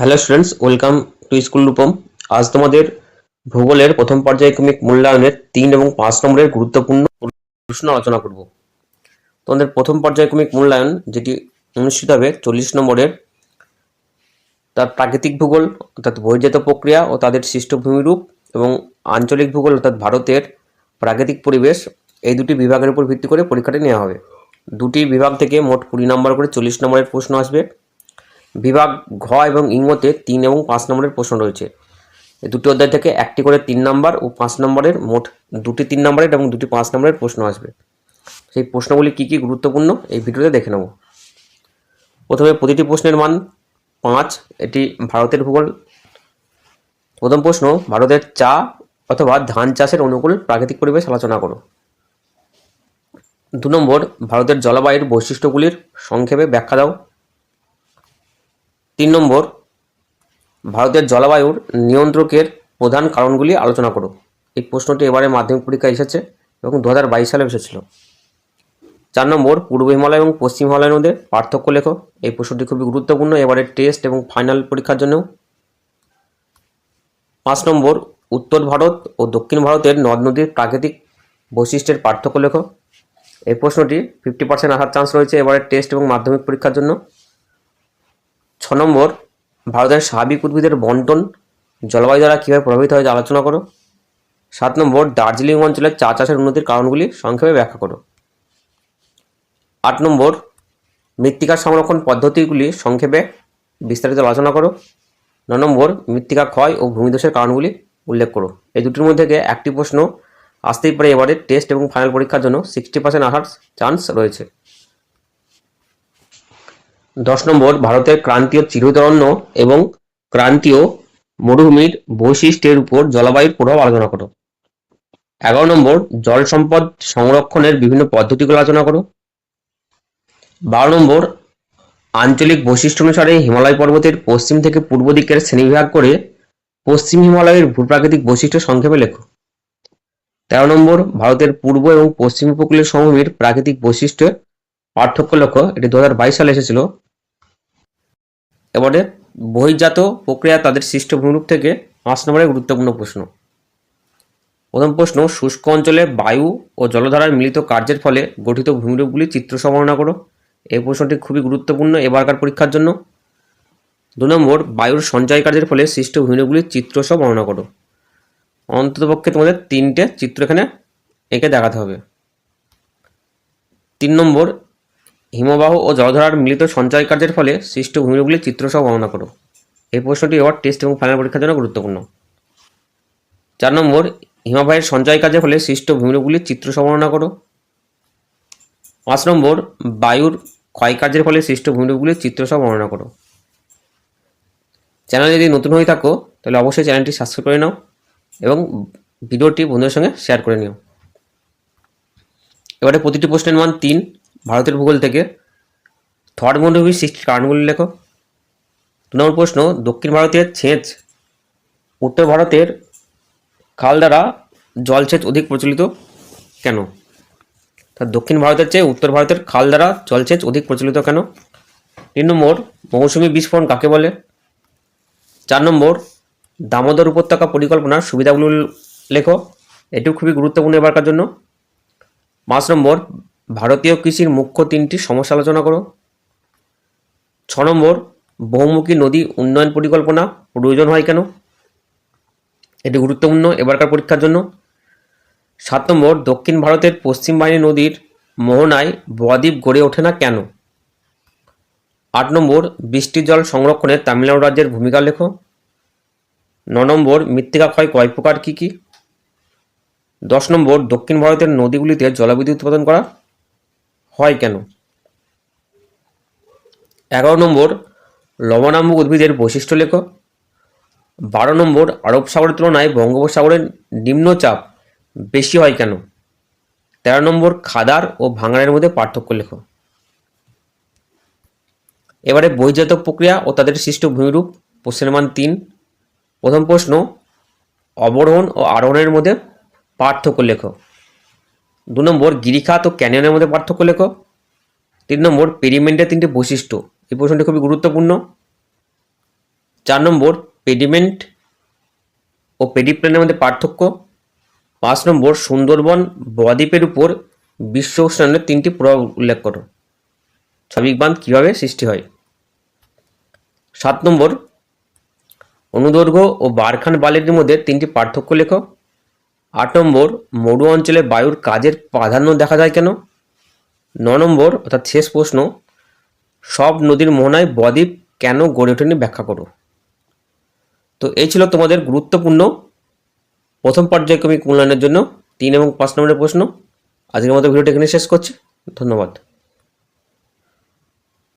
Hello students, welcome to school Rupam. আজ তোমাদের ভূগোলের প্রথম পর্যায়ক্রমিক মূল্যায়নের তিন এবং পাঁচ নম্বরের গুরুত্বপূর্ণ প্রশ্ন আলোচনা করব। তোমাদের প্রথম পর্যায়ক্রমিক মূল্যায়ন, যেটি অনুষ্ঠিত হবে চল্লিশ নম্বরের, তার প্রাকৃতিক ভূগোল, অর্থাৎ বহির্জাত প্রক্রিয়া ও তাদের সৃষ্ট ভূমিরূপ এবং আঞ্চলিক ভূগোল, অর্থাৎ ভারতের প্রাকৃতিক পরিবেশ, এই দুটি বিভাগের উপর ভিত্তি করে পরীক্ষাটি নেওয়া হবে। দুটি বিভাগ থেকে মোট কুড়ি নম্বর করে চল্লিশ নম্বরের প্রশ্ন আসবে। বিভাগ ঘ এবং ইংতে তিন এবং পাঁচ নম্বরের প্রশ্ন রয়েছে। দুটি অধ্যায় থেকে একটি করে তিন নম্বর ও পাঁচ নম্বরের মোট দুটি তিন নম্বরের এবং দুটি পাঁচ নম্বরের প্রশ্ন আসবে। সেই প্রশ্নগুলি কী কী গুরুত্বপূর্ণ এই ভিডিওতে দেখে নেব। প্রথমে প্রতিটি প্রশ্নের মান পাঁচ, এটি ভারতের ভূগোল। প্রথম প্রশ্ন, ভারতের চা অথবা ধান চাষের অনুকূল প্রাকৃতিক পরিবেশ আলোচনা করো। দু নম্বর, ভারতের জলবায়ুর বৈশিষ্ট্যগুলির সংক্ষেপে ব্যাখ্যা দাও। তিন নম্বর, ভারতের জলবায়ুর নিয়ন্ত্রকের প্রধান কারণগুলি আলোচনা করো। এই প্রশ্নটি এবারে মাধ্যমিক পরীক্ষায় এসেছে এবং দু হাজার বাইশ সালে এসেছিল। চার নম্বর, পূর্ব হিমালয় এবং পশ্চিম হিমালয়ের মধ্যে পার্থক্য লেখো। এই প্রশ্নটি খুবই গুরুত্বপূর্ণ। এবারে টেস্ট এবং ফাইনাল পরীক্ষার জন্যও। পাঁচ নম্বর, উত্তর ভারত ও দক্ষিণ ভারতের নদ নদীর প্রাকৃতিক বৈশিষ্ট্যের পার্থক্য লেখো। এই প্রশ্নটি ফিফটি পার্সেন্ট আসার চান্স রয়েছে এবারে টেস্ট এবং মাধ্যমিক পরীক্ষার জন্য। নম্বর, ভারতের স্বাভাবিক উদ্ভিদের বন্টন জলবায়ু দ্বারা কীভাবে প্রভাবিত হয় আলোচনা করো। সাত নম্বর, দার্জিলিং অঞ্চলের চা চাষের উন্নতির কারণগুলি সংক্ষেপে ব্যাখ্যা করো। আট নম্বর, মৃত্তিকা সংরক্ষণ পদ্ধতিগুলি সংক্ষেপে বিস্তারিত আলোচনা করো। ন নম্বর, মৃত্তিকা ক্ষয় ও ভূমিদোষের কারণগুলি উল্লেখ করো। এই দুটির মধ্যে থেকে একটি প্রশ্ন, আসতেই পারে এবারে টেস্ট এবং ফাইনাল পরীক্ষার জন্য সিক্সটি পার্সেন্ট আসার চান্স রয়েছে। দশ নম্বর, ভারতের ক্রান্তীয় চিরতরণ্য এবং ক্রান্তীয় মরুভূমির বৈশিষ্ট্যের উপর জলবায়ুর প্রভাব আলোচনা করো। এগারো নম্বর, জল সম্পদ সংরক্ষণের বিভিন্ন পদ্ধতিগুলো আলোচনা করো। বারো নম্বর, আঞ্চলিক বৈশিষ্ট্য অনুসারে হিমালয় পর্বতের পশ্চিম থেকে পূর্ব দিকের শ্রেণীবিভাগ করে পশ্চিম হিমালয়ের ভূপ্রাকৃতিক বৈশিষ্ট্য সংক্ষেপে লেখো। তেরো নম্বর, ভারতের পূর্ব এবং পশ্চিম উপকূলীয় সমভূমির প্রাকৃতিক বৈশিষ্ট্যের পার্থক্য লক্ষ্য, এটি দু হাজার বাইশ সালে এসেছিল। এবারে বহির্জাত প্রক্রিয়া তাদের সৃষ্ট ভূমিরূপ থেকে পাঁচ নম্বরের গুরুত্বপূর্ণ প্রশ্ন। প্রথম প্রশ্ন, শুষ্ক অঞ্চলে বায়ু ও জলধারার মিলিত কার্যের ফলে গঠিত ভূমিরূপগুলি চিত্র সবর্ণনা করো। এই প্রশ্নটি খুবই গুরুত্বপূর্ণ এবারকার পরীক্ষার জন্য। দু নম্বর, বায়ুর সঞ্চয় কার্যের ফলে সৃষ্ট ভূমিরূপগুলির চিত্র সহ বর্ণনা করো অন্ততপক্ষে তোমাদের তিনটে চিত্র এখানে এঁকে দেখাতে হবে। তিন নম্বর হিমবাহ ও জলধারার মিলিত সঞ্চয় কার্যের ফলে সৃষ্ট ভূমিরূপগুলির চিত্র সহ বর্ণনা করো। এই প্রশ্নটি এবার টেস্ট এবং ফাইনাল পরীক্ষার জন্য গুরুত্বপূর্ণ। চার নম্বর, হিমবাহের সঞ্চয় কার্যের ফলে সৃষ্ট ভূমিরূপগুলির চিত্র বর্ণনা করো। পাঁচ নম্বর, বায়ুর ক্ষয়কার্যের ফলে সৃষ্ট ভূমিরূপগুলির চিত্র সহ বর্ণনা করো। চ্যানেল যদি নতুন হয়ে থাকো, তাহলে অবশ্যই চ্যানেলটি সাবস্ক্রাইব করে নাও এবং ভিডিওটি বন্ধুদের সঙ্গে শেয়ার করে নিও। এবারে প্রতিটি প্রশ্নের মান তিন। ভারতের ভূগোল থেকে থর মরুভূমির সৃষ্টির কারণগুলি লেখো। দু নম্বর প্রশ্ন, দক্ষিণ ভারতের ছেঁচ, উত্তর ভারতের খাল দ্বারা জলসেচ অধিক প্রচলিত কেন? তা দক্ষিণ ভারতের চেয়ে উত্তর ভারতের খাল দ্বারা জলসেচ অধিক প্রচলিত কেন? তিন নম্বর, মৌসুমি বিস্ফোরণ কাকে বলে? চার নম্বর, দামোদর উপত্যকা পরিকল্পনার সুবিধাগুলো লেখো। এটিও খুবই গুরুত্বপূর্ণ এবারকার জন্য। পাঁচ নম্বর ভারতীয় কৃষির মুখ্য তিনটি সমস্যা আলোচনা করো। ছ নম্বর, বহুমুখী নদী উন্নয়ন পরিকল্পনা প্রয়োজন হয় কেন? এটি গুরুত্বপূর্ণ এবারকার পরীক্ষার জন্য। সাত নম্বর, দক্ষিণ ভারতের পশ্চিম বাহিনী নদীর মোহনায় বদ্বীপ গড়ে ওঠে না কেন? আট নম্বর, বৃষ্টির জল সংরক্ষণে তামিলনাড়ু রাজ্যের ভূমিকা লেখো। ন নম্বর, মৃত্তিকা ক্ষয় কয় প্রকার কী কী? দশ নম্বর, দক্ষিণ ভারতের নদীগুলিতে জলবিদ্যুৎ উৎপাদন করা। হয় কেন? এগারো নম্বর লবণাম্বক উদ্ভিদের বৈশিষ্ট্য লেখ। বারো নম্বর, আরব সাগরের তুলনায় বঙ্গোপসাগরের নিম্নচাপ বেশি হয় কেন? তেরো নম্বর, খাদার ও ভাঙাড়ের মধ্যে পার্থক্য লেখ। এবারে বহির্জাত প্রক্রিয়া ও তাদের সৃষ্ট ভূমিরূপ প্রশ্নের মান তিন। প্রথম প্রশ্ন, অবরোহণ ও আরোহণের মধ্যে পার্থক্য লেখ। দু নম্বর গিরিখাত ও ক্যানিয়নের মধ্যে পার্থক্য লেখ। তিন নম্বর পেরিমেন্টের তিনটি বৈশিষ্ট্য, এই প্রশ্নটি খুবই গুরুত্বপূর্ণ। চার নম্বর পেডিমেন্ট ও পেডিপ্লেনের মধ্যে পার্থক্য। পাঁচ নম্বর সুন্দরবন বদ্বীপের উপর বিশ্ব উষ্ণায়নের তিনটি প্রভাব উল্লেখ করো। সাবিক বাঁধ কীভাবে সৃষ্টি হয়? সাত নম্বর অনুদৈর্ঘ্য ও বারখান বালির মধ্যে তিনটি পার্থক্য লেখো। আট নম্বর, মরু অঞ্চলে বায়ুর কাজের প্রাধান্য দেখা যায় কেন? ন নম্বর, অর্থাৎ শেষ প্রশ্ন, সব নদীর মোহনায় বদ্বীপ কেন গড়ে ওঠেনি ব্যাখ্যা করো। তো এই ছিল তোমাদের গুরুত্বপূর্ণ প্রথম পর্যায়ক্রমিক মূল্যায়নের জন্য তিন এবং পাঁচ নম্বরের প্রশ্ন। আজকের মতো ভিডিওটা এখানে শেষ করছি। ধন্যবাদ।